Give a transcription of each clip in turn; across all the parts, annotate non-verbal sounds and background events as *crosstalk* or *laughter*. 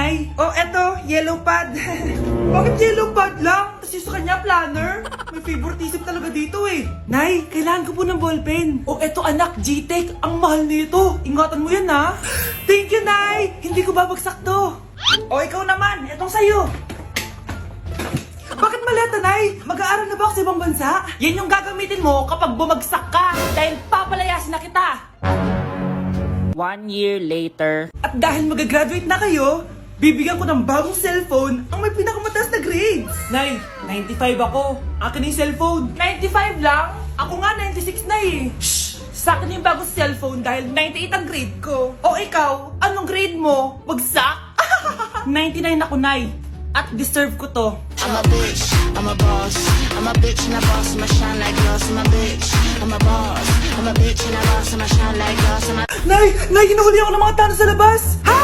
Nay? Oh, eto, yellow pad. *laughs* Bakit yellow pad lang? Tapos yung sa kanya, planner? May favoritism talaga dito eh. Nay, kailangan ko po ng ballpen. Oh, eto anak, G-Tech. Ang mahal nito. Ingatan mo yan ha. Thank you, Nay. Hindi ko babagsak to. Oh, ikaw naman. Etong sa'yo. Bakit maleta, Nay? Mag-aaral na ba ako sa ibang bansa? Yan yung gagamitin mo kapag bumagsak ka dahil papalayasin na kita. One year later. At dahil mag-graduate na kayo, bibigyan ko ng bagong cellphone ang may pinakamataas na grades. Nay, 95 ako. Akin yung cellphone. 95 lang? Ako nga 96 na eh. Shh! Sa akin yung bagong cellphone dahil 98 ang grade ko. O ikaw, anong grade mo? Bagsak? 99 *laughs* ako, Nay. At deserve ko to. I'm a bitch, I'm a boss. I'm a bitch and a boss, I'ma shine like glass. I'm a bitch, I'm a boss. I'm a bitch and a boss, I'ma shine like glass. I'm a Nay! Nay, hinuhuli ako ng mga tano sa labas! Ha?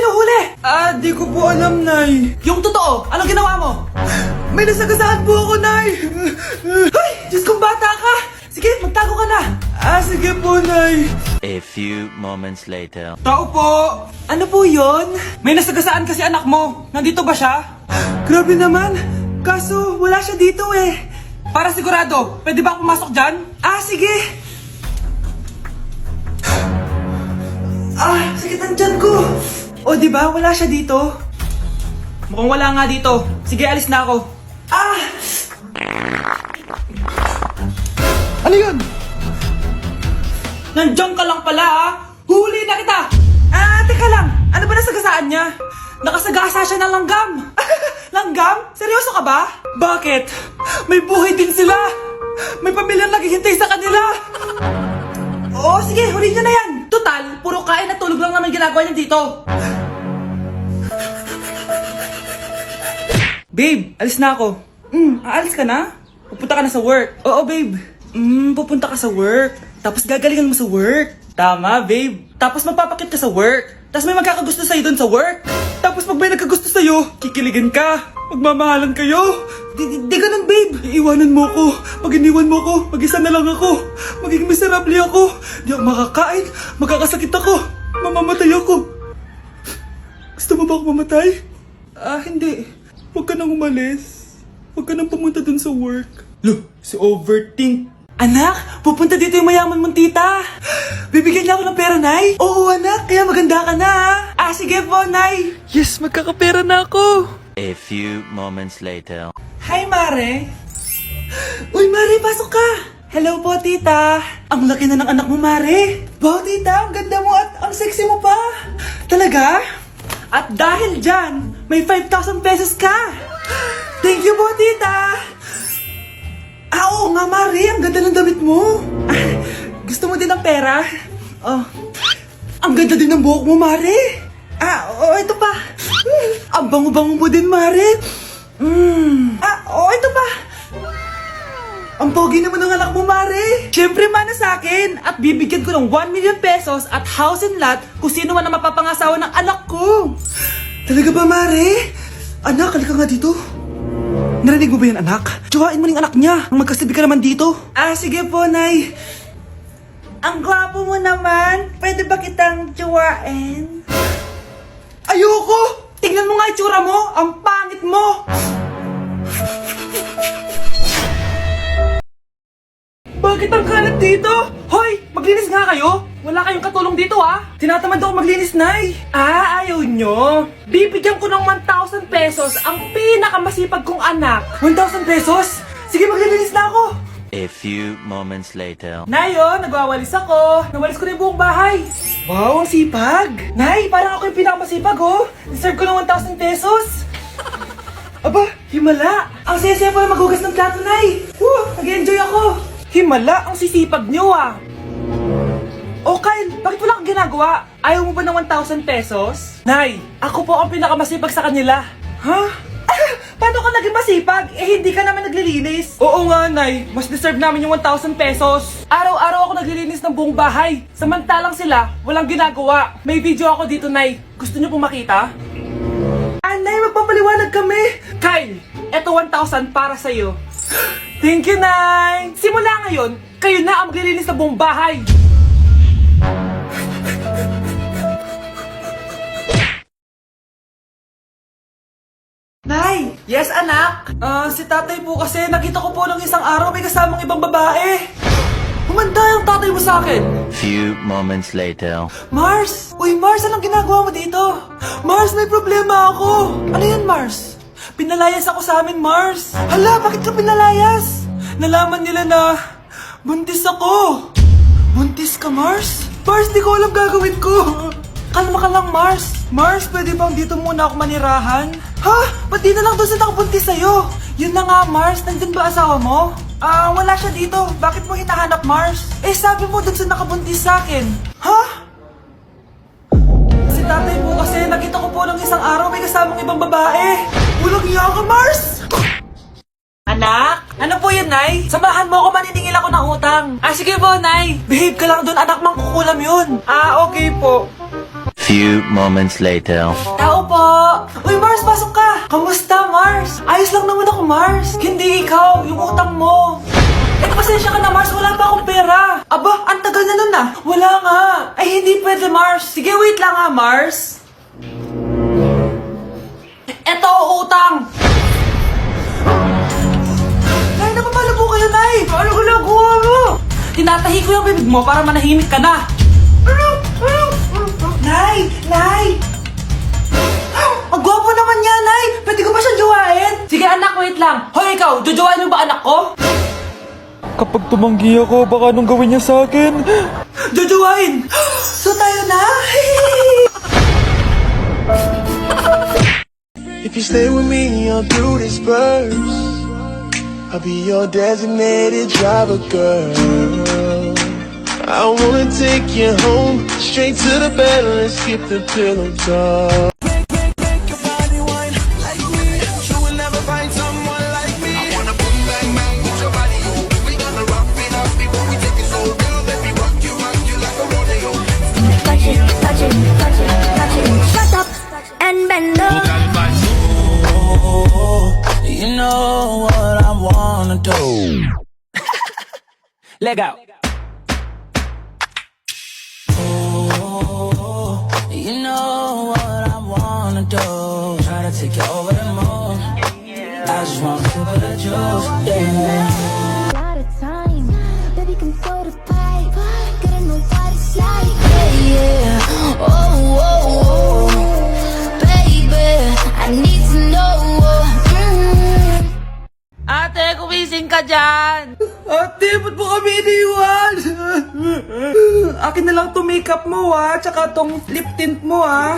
Hinuhuli? Ah, di ko po alam, Nay. Yung totoo, anong ginawa mo? *sighs* May nasagasaan po ako, Nay! *sighs* Ay! Diyos kong bata ka! Sige, magtago ka na! Ah, sige po, Nay. A few moments later. Tao po! Ano po yon? May nasagasaan kasi anak mo. Nandito ba siya? *sighs* Grabe naman. Kaso, wala siya dito eh. Para sigurado, pwede ba pumasok dyan? Ah, sige. Ah, sakit ang ko. O, di ba? Wala siya dito. Mukhang wala nga dito. Sige, alis na ako. Ah! Ano yun? Nandiyan ka lang pala ha? Huli na kita! Ah, teka lang. Ano ba nasagasaan niya? Nakasagasa siya ng langgam. *laughs* langgam? Seryoso ka ba? Bakit? May buhay din sila. May pamilyang naghihintay sa kanila. Oo, sige, huli niyo na yan. Total, puro kain at tulog lang ginagawa niya dito. Babe, alis na ako. Hmm, aalis ka na? Pupunta ka na sa work. Oo, babe. Hmm, pupunta ka sa work. Tapos gagalingan mo sa work. Tama, babe. Tapos magpapakit ka sa work. Tapos may magkakagusto sa'yo dun sa work. Tapos pag may nagkagusto sa'yo, kikiligan ka. Magmamahalan kayo. Di, di, di ganun, babe. Iiwanan mo ko. Pag iniwan mo ko, mag-isa na lang ako. Magiging miserable ako. Di ako makakain. Magkakasakit ako. Mamamatay ako. Gusto mo ba ako mamatay? Ah, hindi. Huwag ka nang umalis. Huwag ka nang pumunta dun sa work. Lo, si Overthink. Anak, pupunta dito yung mayaman mong tita. Bibigyan niya ako ng pera, Nay. Oo, anak. Kaya maganda ka na, ha? Ah, sige po, Nay. Yes, magkakapera na ako. A few moments later. Hi, Mare. Uy, Mare, pasok ka. Hello po, tita. Ang laki na ng anak mo, Mare. Wow, tita, ang ganda mo at ang sexy mo pa. Talaga? At dahil dyan, may 5,000 pesos ka. Thank you po, tita. Ah, oo nga, Mare. Ang ganda ng damit mo. Ah, gusto mo din ng pera? Oh. Ang ganda din ng buhok mo, Mare. Ah, oo, ito pa. Ang bango-bango mo din, Mare. Mm. Ah, oo, ito pa. Ang pogi naman ng anak mo, Mare. Siyempre, mana sa akin. At bibigyan ko ng 1 million pesos at house and lot kung sino man ang mapapangasawa ng anak ko. Talaga ba, Mare? Anak, halika nga dito. Narinig mo ba yan, anak? Tsuhain mo ng anak niya. Magkasabi ka naman dito. Ah, sige po, Nay. Ang gwapo mo naman. Pwede ba kitang tsuwain? Ayoko! Tingnan mo nga itsura mo! Ang pangit mo! Bakit ang kalat dito? Hoy! Maglinis nga kayo! Wala kayong katulong dito ah! Tinatamad ako maglinis, Nay! Ah, ayaw nyo! Bibigyan ko ng 1,000 pesos ang pinakamasipag kong anak! 1,000 pesos? Sige, maglilinis na ako! A few moments later. Nayo, nagwawalis ako. Nawalis ko na yung buong bahay. Wow, ang sipag. Nay, parang ako yung pinakamasipag, oh. Deserve ko ng 1,000 pesos. *laughs* Aba, himala. Ang saya-saya pa maghugas ng plato, Nay. Woo, nag-enjoy ako. Himala, ang sisipag niyo, ah. Oh, Kyle, bakit wala kang ginagawa? Ayaw mo ba ng 1,000 pesos? Nay, ako po ang pinakamasipag sa kanila. Ha? Ah, paano ka naging masipag? Eh, hindi ka naman naglilinis. Oo nga, Nay. Mas deserve namin yung 1,000 pesos. Araw-araw ako naglilinis ng buong bahay. Samantalang sila, walang ginagawa. May video ako dito, Nay. Gusto niyo pong makita? Ah, Nay, magpapaliwanag kami. Kyle, eto 1,000 para sa'yo. Thank you, Nay. Simula ngayon, kayo na ang maglilinis ng buong bahay. Nay! Yes, anak? Ah, si tatay po kasi nakita ko po ng isang araw may kasamang ibang babae. Humanda yung tatay mo sa akin. Few moments later. Mars! Uy, Mars, anong ginagawa mo dito? Mars, may problema ako. Ano yan, Mars? Pinalayas ako sa amin, Mars. Hala, bakit ka pinalayas? Nalaman nila na buntis ako. Buntis ka, Mars? Mars, di ko alam gagawin ko. Kalma ka lang, Mars. Mars, pwede bang dito muna ako manirahan? Ha? Ba't di na lang doon sa nakabuntis sa'yo? Yun na nga, Mars. Nandun ba asawa mo? Ah, wala siya dito. Bakit mo hinahanap, Mars? Eh, sabi mo dun sa nakabuntis sa akin. Ha? Si tatay po kasi nakita ko po ng isang araw may kasamang ibang babae. Walang iya ka, Mars! Anak? Ano po yun, Nay? Samahan mo ako maniningil ako ng utang. Ah, sige po, Nay. Behave ka lang doon, anak mang kukulam yun. Ah, okay po. Few moments later. Tao po! Uy, Mars, pasok ka! Kamusta, Mars? Ayos lang naman ako, Mars. Hindi ikaw, yung utang mo. Eh, pasensya ka na, Mars. Wala pa akong pera. Aba, ang tagal na nun ah. Wala nga. Ay, hindi pwede, Mars. Sige, wait lang ha, Mars. Eto, utang. Nay, napapalo po kayo, Nay. Ano ginagawa mo? Tinatahi ko yung bibig mo para manahimik ka na. Nay! Nay! Ang gwapo naman niya, Nay! Pwede ko ba siyang jowain? Sige anak, wait lang. Hoy ikaw, jojowain mo ba anak ko? Kapag tumanggi ako, baka anong gawin niya sa akin? *gasps* Jojowain! Stay with me, you'll do this first. I'll be your designated driver, girl. I wanna take you home, straight to the bed, let's skip the pillow talk. Legal. You know what I wanna do. Try to take you over the moon. I just wanna sip of the juice. Yeah. Kumising ka dyan! Ate, ba't mo kami iniwan? Akin na lang to makeup mo ha, tsaka tong lip tint mo ha.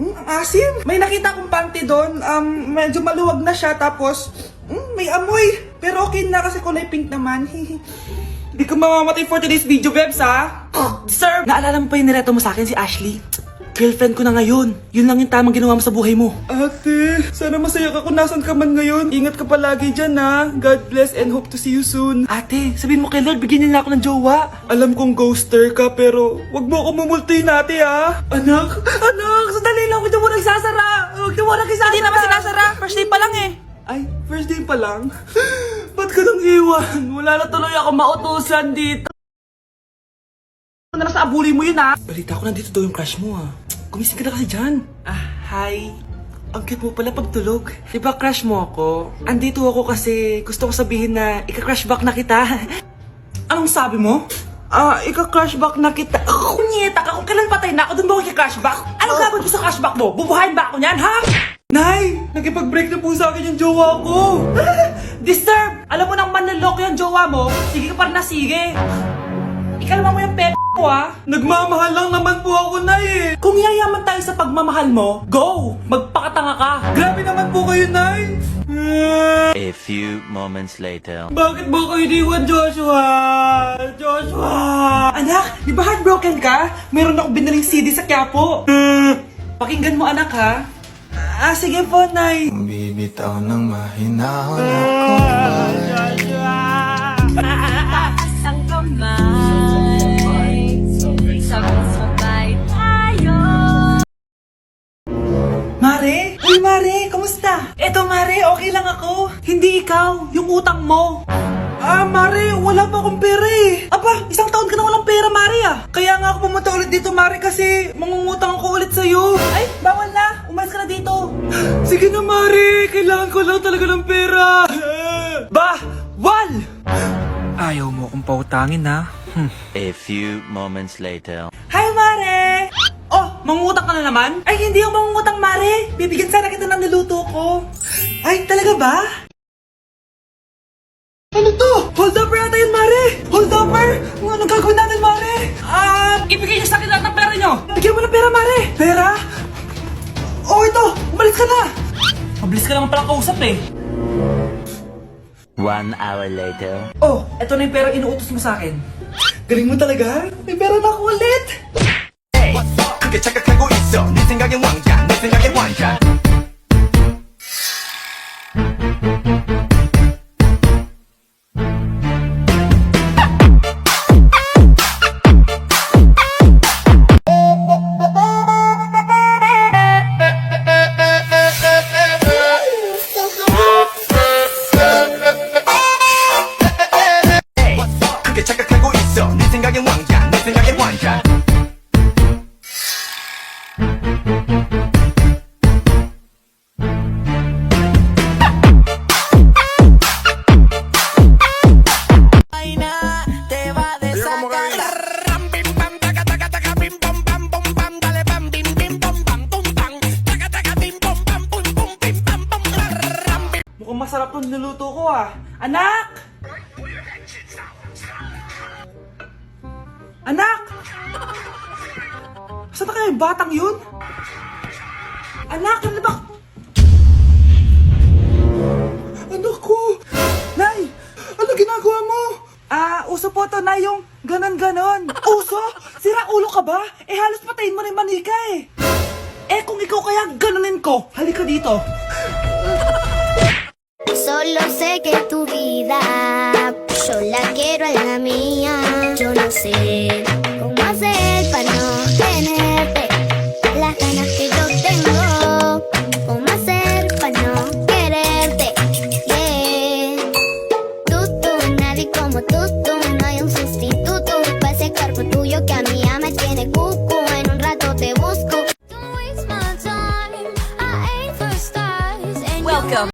Mm, asim. May nakita akong panty doon. Um, medyo maluwag na siya, tapos mm, may amoy. Pero okay na kasi kulay pink naman. *laughs* Hindi ka mamamatay for today's video, Bebs, ha? Sir! Naalala mo pa yung nireto mo sa akin si Ashley? Girlfriend ko na ngayon. Yun lang yung tamang ginawa mo sa buhay mo. Ate, sana masaya ka kung nasan ka man ngayon. Ingat ka palagi dyan ha. God bless and hope to see you soon. Ate, sabihin mo kay Lord, bigyan niya na ako ng jowa. Alam kong ghoster ka pero wag mo ako mumultuin ate ha. Anak, anak, sandali lang. Huwag mo nagsasara. Huwag mo nagsasara. Hindi naman sinasara. First day pa lang eh. Ay, first day pa lang? *gasps* Ba't ka nang iwan? Wala na tuloy ako mautusan dito. Ano na sa abuli mo yun ah? Balita ko nandito daw yung crush mo ah. Gumising ka na kasi dyan. Ah, hi. Ang cute mo pala pagtulog. Di ba crush mo ako? Andito ako kasi gusto ko sabihin na ika-crush back na kita. *laughs* Anong sabi mo? Ah, ika-crush back na kita. Oh, nyeta ka. Kung kailan patay na ako, doon ba ako ika-crush back? Anong gagawin ko sa crush back mo? Bubuhayin ba ako niyan, ha? Nay! Nakipag-break na po sa akin yung jowa ko! *laughs* Disturb! Alam mo nang manloloko yung jowa mo, sige ka pa rin na sige. Ikalma mo yung pe ko ah. Nagmamahal lang naman po ako na eh. Kung yayaman tayo sa pagmamahal mo, go! Magpakatanga ka. Grabe naman po kayo, Nay. A few moments later. Bakit mo ko iniwan, Joshua? Joshua! Anak, di ba heartbroken ka? Meron ako binaling CD sa Quiapo. Pakinggan mo, anak, ha? Ah, sige po, Nay. Bibitaw ng mahinahon ako. Uy, Mare, kamusta? Eto, Mare, okay lang ako. Hindi ikaw, yung utang mo. Ah, Mare, wala pa akong pera eh. Aba, isang taon ka na walang pera, Mare ah. Kaya nga ako pumunta ulit dito, Mare, kasi mangungutang ako ulit sa'yo. Ay, bawal na. Umalis ka na dito. *sighs* Sige na, Mare. Kailangan ko lang talaga ng pera. *sighs* Ba! Wal! Ayaw mo akong pautangin, ha? Hmm. A few moments later. Hi, na naman? Ay, hindi ako mangungutang, Mare. Bibigyan sana kita ng niluto ko. Ay, talaga ba? Ano to? Hold up yata yun, Mare! Hold upper! Anong gagawin natin, Mare? Ah, ibigay niyo sa akin lahat ng pera niyo! Bigyan mo ng pera, Mare! Pera? Oh, ito! Umalis ka na! Mabilis ka naman palang kausap eh. One hour later. Oh, eto na yung pera inuutos mo sa akin. Galing mo talaga? May pera na ako ulit! 你忘掉 one 掉 niluto ko ah. Anak! Anak! Saan na kaya batang yun? Anak, ano ba? Anak ko! Nay! Ano ginagawa mo? Ah, uso po to na yung ganon-ganon. Uso? Sira ulo ka ba? Eh halos patayin mo na yung manika eh. Eh kung ikaw kaya ganunin ko, halika dito. dancing